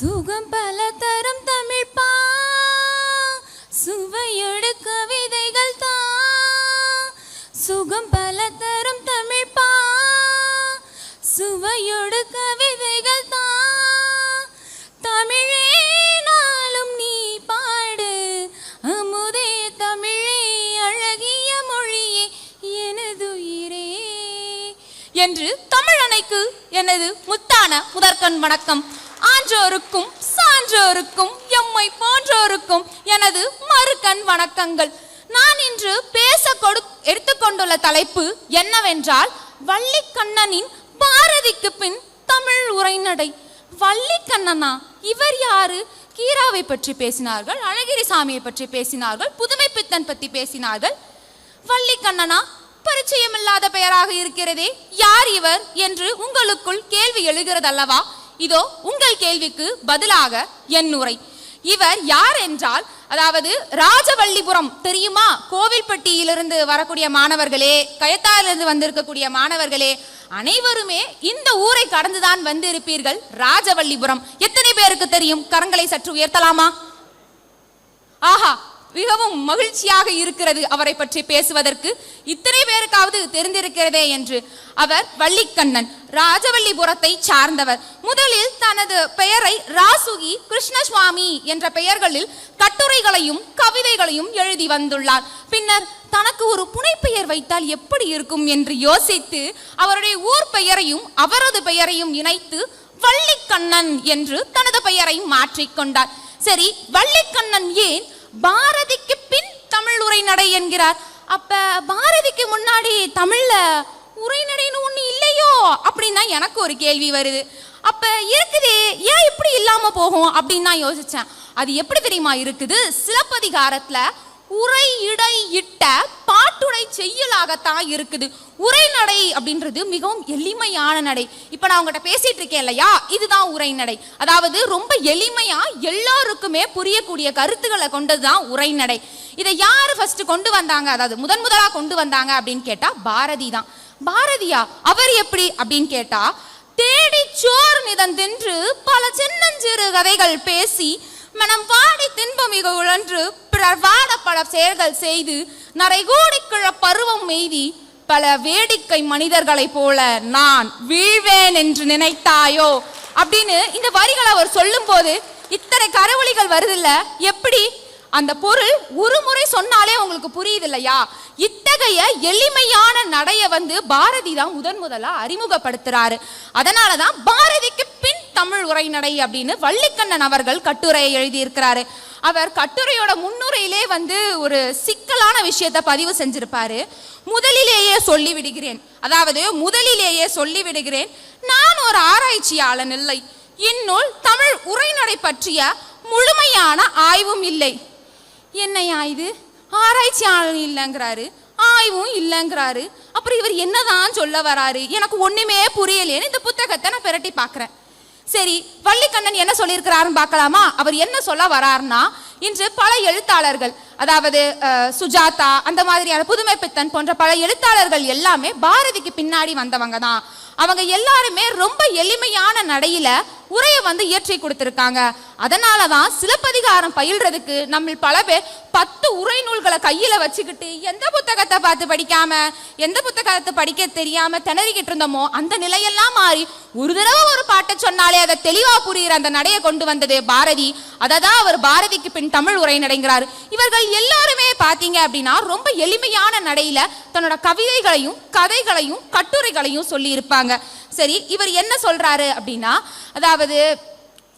சுகம் பல தரம் தமிழ் சுவையொடு கவிதைகள் தா. சுகம் பல தரம் தமிழ் சுவையொடு கவிதைகள் தா. தமிழே நாளும் நீ பாடு. அமுதே தமிழே அழகிய மொழியே எனதுயிரே என்று தமிழனைக்கு எனது முத்தான முதற்கண் வணக்கம். ஆன்றோருக்கும் சான்றோருக்கும் எம்மை போன்றோருக்கும் எனது மறுகண் வணக்கங்கள். நான் இன்று பேச கொடு எடுத்துக்கொண்டுள்ள தலைப்பு என்னவென்றால் வள்ளிக்கண்ணனின் பாரதிக்கு பின் தமிழ் உரைநடை. வள்ளிக்கண்ணனா இவர் யாரு? கீராவை பற்றி பேசினார்கள் அழகிரி சாமியை பற்றி பேசினார்கள் புதுமை பித்தன் பற்றி பேசினார்கள். வள்ளிக்கண்ணனா பரிச்சயமில்லாத பெயராக இருக்கிறதே யார் இவர் என்று உங்களுக்குள் கேள்வி எழுகிறதல்லவா? இதோ உங்கள் கேள்விக்கு பதிலாக என் உரை. இவர் யார் என்றால் அதாவது ராஜவள்ளிபுரம் தெரியுமா? கோவில்பட்டியிலிருந்து வரக்கூடிய மாணவர்களே கயத்தாரிலிருந்து வந்திருக்கக்கூடிய மாணவர்களே அனைவருமே இந்த ஊரை கடந்துதான் வந்து இருப்பீர்கள் எத்தனை பேருக்கு தெரியும்? கரங்களை சற்று உயர்த்தலாமா? ஆஹா மிகவும் மகிழ்ச்சியாக இருக்கிறது அவரை பற்றி பேசுவதற்கு. இத்தனை பேருக்காவது தெரிந்திருக்கிறதே என்று அவர் வள்ளிக்கண்ணன் ராஜவல்லிபுரத்தை சார்ந்தவர். முதலில் தனது பெயரை ராசுகி கிருஷ்ணசுவாமி என்ற பெயர்களில் கட்டுரைகளையும் கவிதைகளையும் எழுதி வந்துள்ளார். பின்னர் தனக்கு ஒரு புனைப்பெயர் வைத்தால் எப்படி இருக்கும் என்று யோசித்து அவருடைய ஊர் பெயரையும் அவரது பெயரையும் இணைத்து வள்ளிக்கண்ணன் என்று தனது பெயரை மாற்றிக்கொண்டார் சரி வள்ளிக்கண்ணன் ஏன் பாரதிக்கு பின் தமிழ் உரைநடை என்கிறார். அப்ப பாரதிக்கு முன்னாடி தமிழ்ல உரைநடைன்னு ஒண்ணு இல்லையோ? அப்படின்னு தான் எனக்கு ஒரு கேள்வி வருது. அப்ப இருக்குது ஏன் இப்படி இல்லாம போகும் அப்படின்னு நான் யோசிச்சேன். அது எப்படி தெரியுமா இருக்குது? சிலப்பதிகாரத்துல உரை இடை இட்ட பாட்டுடை செய்யலாகத்தான் இருக்குது. உரைநடை அப்படின்றது மிகவும் எளிமையான நடை. இப்போ நான் உங்கள்கிட்ட பேசிட்டு இருக்கேன் இல்லையா? இதுதான் உரைநடை அதாவது ரொம்ப எளிமையா எல்லாருக்குமே புரியக்கூடிய கருத்துக்களை கொண்டதுதான் உரைநடை இதை யார் ஃபர்ஸ்ட் கொண்டு வந்தாங்க? அதாவது முதன் முதலா கொண்டு வந்தாங்க அப்படின்னு கேட்டா பாரதி தான். பாரதியா அவர் எப்படி அப்படின்னு கேட்டா தேடி சோர் நிதம் தின்று பல சின்னஞ்சிறு கதைகள் பேசி மனம் வாடி தின்பமிக உழன்று பிறர் வாட பல செயல்கள் செய்து நரைகூடி கிழ பருவம் எய்தி பல வேடிக்கை மனிதர்களைப் போல நான் வீழ்வேன் என்று நினைத்தாயோ? அப்படின்னு இந்த வரிகளை அவர் சொல்லும்போது இத்தனை கரவொலிகள் வருதில்ல. எப்படி? அந்த பொருள் ஒரு முறை சொன்னாலே உங்களுக்கு புரியுது இல்லையா இத்தகைய எளிமையான நடைய வந்து பாரதி தான் முதன் முதலா அறிமுகப்படுத்துறாரு. அதனாலதான் பாரதிக்கு பின் தமிழ் உரைநடை அப்படின்னு வள்ளிக்கண்ணன் அவர்கள் கட்டுரையை எழுதியிருக்கிறாரு. அவர் கட்டுரையோட முன்னுரையிலே வந்து ஒரு சிக்கலான விஷயத்தை பதிவு செஞ்சிருப்பாரு. முதலிலேயே சொல்லி விடுகிறேன் அதாவது முதலிலேயே சொல்லி விடுகிறேன் நான் ஒரு ஆராய்ச்சியாளன் இல்லை. இந்நூல் தமிழ் உரைநடை பற்றிய முழுமையான ஆய்வும் இல்லை. என்னையா இது? ஆராய்ச்சியாளன் இல்லைங்கிறாரு. ஆய்வும் இல்லைங்கிறாரு. அப்புறம் இவர் என்னதான் சொல்ல வராரு? எனக்கு ஒண்ணுமே புரியலேன்னு இந்த புத்தகத்தை நான் பிரட்டி பாக்குறேன் சரி வள்ளிக்கண்ணன் என்ன சொல்லியிருக்கிறாருன்னு பார்க்கலாமா? அவர் என்ன சொல்ல வராருன்னா இன்று பல எழுத்தாளர்கள் அதாவது சுஜாதா அந்த மாதிரியான புதுமை பித்தன் போன்ற பல எழுத்தாளர்கள் எல்லாமே பாரதிக்கு பின்னாடி வந்தவங்க தான். அவங்க எல்லாருமே ரொம்ப எளிமையான நடையில உரையை வந்து இயற்றி கொடுத்திருக்காங்க. அதனால தான் சிலப்பதிகாரம் பயில்றதுக்கு நம்ம பல பேர் பத்து உரை நூல்களை கையில் வச்சுக்கிட்டு எந்த புத்தகத்தை பார்த்து படிக்காம எந்த புத்தகத்தை படிக்க தெரியாம திணறிக்கிட்டு இருந்தோமோ அந்த நிலையெல்லாம் மாறி ஒரு தடவை ஒரு பாட்டை சொன்னாலே அதை தெளிவா புரிகிற அந்த நடையை கொண்டு வந்தது பாரதி. அதை தான் அவர் பாரதிக்கு பின் தமிழ் உரை நடைங்கிறார். இவர்கள் எல்லாருமே பார்த்தீங்க அப்படின்னா ரொம்ப எளிமையான நடையில தன்னோட கவிதைகளையும் கதைகளையும் கட்டுரைகளையும் சொல்லி இருப்பாங்க சரி இவர் என்ன சொல்றாரு அப்படின்னா அதாவது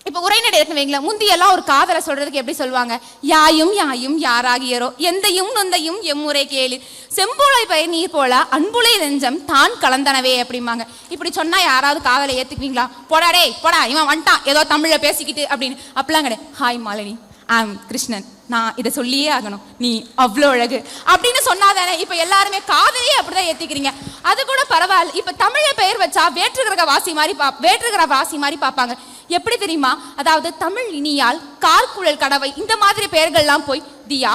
இப்போ உரைநடை இருக்குன்னு வைங்களேன் முந்தியெல்லாம் ஒரு காதலை சொல்றதுக்கு எப்படி சொல்லுவாங்க? யாயும் யாயும் யாராகியரோ எந்தையும் நொந்தையும் எம்முறை கேளு. செம்புளை பயிர் நீர் போல அன்புளை நெஞ்சம் தான் கலந்தனவே அப்படிம்பாங்க. இப்படி சொன்னா யாராவது காதலை ஏத்துக்குவீங்களா? போடா போடா இவன் வந்துட்டான் ஏதோ தமிழ்ல பேசிக்கிட்டு அப்படின்னு. அப்பெல்லாம் கிடையாது. ஹாய் மாலினி ஆம் கிருஷ்ணன். நான் இதை சொல்லியே ஆகணும். நீ அவ்வளோ அழகு. அப்படின்னு சொன்னாதானே இப்போ எல்லாருமே காதலையே அப்படிதான் ஏத்திக்கிறீங்க. அது கூட பரவாயில்ல. இப்போ தமிழை பெயர் வச்சா வேற்றுகிரக வாசி மாதிரி பா வேற்றுகிற வாசி மாதிரி பார்ப்பாங்க. எப்படி தெரியுமா? அதாவது தமிழ் இனியால் கார்குழல் கடவை இந்த மாதிரி பெயர்கள்லாம் போய் தியா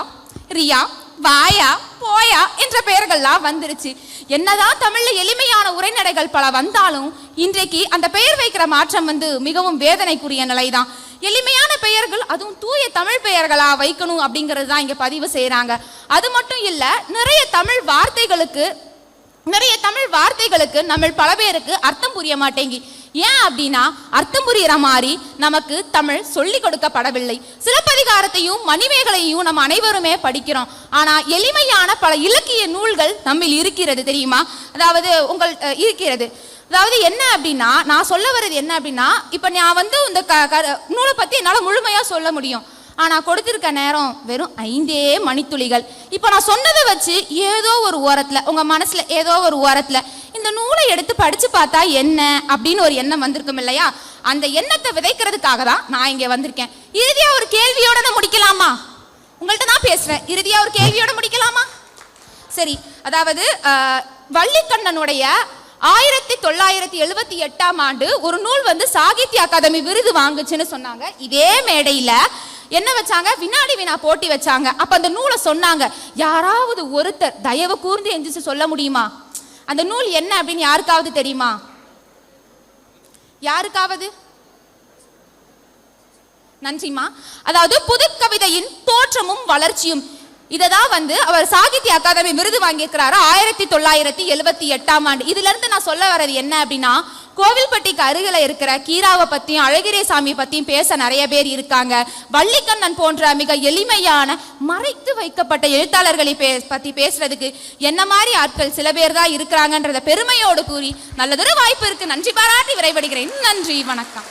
ரியா வாயா போயா என்ற பெயர்கள்லாம் வந்துருச்சு. என்னதான் தமிழ்ல எளிமையான உரைநடைகள் பல வந்தாலும் இன்றைக்கு அந்த பெயர் வைக்கிற மாற்றம் வந்து மிகவும் வேதனைக்குரிய நிலைதான். எளிமையான பெயர்கள் அதுவும் தூய தமிழ் பெயர்களா வைக்கணும் அப்படிங்கிறது தான் இங்க பதிவு செய்கிறாங்க அது மட்டும் இல்ல நிறைய தமிழ் வார்த்தைகளுக்கு நிறைய தமிழ் வார்த்தைகளுக்கு நம்ம பல பேருக்கு அர்த்தம் புரிய மாட்டேங்கி. ஏன் அப்படின்னா அர்த்தம் புரிகிற மாதிரி நமக்கு தமிழ் சொல்லி கொடுக்கப்படவில்லை. சிலப்பதிகாரத்தையும் மணிமேகலையும் நம்ம அனைவருமே படிக்கிறோம். ஆனா எளிமையான பல இலக்கிய நூல்கள் நம்மில் இருக்கிறது தெரியுமா? அதாவது உங்கள் இருக்கிறது. அதாவது என்ன அப்படின்னா நான் சொல்ல வர்றது என்ன அப்படின்னா இப்போ நான் வந்து இந்த க க- நூலை பற்றி என்னால் முழுமையாக சொல்ல முடியும். ஆனால் கொடுத்துருக்க நேரம் வெறும் ஐந்தே மணித்துளிகள். இப்போ நான் சொன்னதை வச்சு ஏதோ ஒரு ஓரத்தில் உங்கள் மனசில் ஏதோ ஒரு ஓரத்தில் இந்த நூலை எடுத்து படித்து பார்த்தா என்ன அப்படின்னு ஒரு எண்ணம் வந்திருக்கும் இல்லையா? அந்த எண்ணத்தை விதைக்கிறதுக்காக தான் நான் இங்கே வந்திருக்கேன். இறுதியாக ஒரு கேள்வியோட நான் முடிக்கலாமா? உங்கள்கிட்ட தான் பேசுகிறேன் இறுதியாக ஒரு கேள்வியோட முடிக்கலாமா? சரி அதாவது வள்ளிக்கண்ணனுடைய ஆயிரத்தி தொள்ளாயிரத்தி எழுபத்தி எட்டாம் ஆண்டு ஒரு நூல் வந்து சாகித்ய அகாதமி விருது வாங்குச்சுன்னு சொன்னாங்க. இதே மேடையில் என்ன வச்சாங்க? வினாடி வினா போட்டி வச்சாங்க. அப்ப அந்த நூலை சொன்னாங்க. யாராவது ஒருத்தர் தயவு கூர்ந்து எந்திரிச்சு சொல்ல முடியுமா? அந்த நூல் என்ன அப்படின்னு யாருக்காவது தெரியுமா? யாருக்காவது? நன்றிமா அதாவது புதுக்கவிதையின் தோற்றமும் வளர்ச்சியும். இதை தான் வந்து அவர் சாகித்ய அகாதமி விருது வாங்கியிருக்கிறாரு? ஆயிரத்தி தொள்ளாயிரத்தி எழுபத்தி எட்டாம் ஆண்டு. இதுல இருந்து நான் சொல்ல வர்றது என்ன அப்படின்னா கோவில்பட்டிக்கு அருகில் இருக்கிற கீராவை பற்றியும் அழகிரே சாமி பற்றியும் பேச நிறைய பேர் இருக்காங்க. வள்ளிக்கண்ணன் போன்ற மிக எளிமையான மறைத்து வைக்கப்பட்ட எழுத்தாளர்களை பே பற்றி பேசுறதுக்கு என்ன மாதிரி ஆட்கள் சில பேர் தான் இருக்கிறாங்கன்றத பெருமையோடு கூறி நல்லதொரு வாய்ப்பு இருக்கு. நன்றி பாராட்டி விரைவடைகிறேன். நன்றி. வணக்கம்.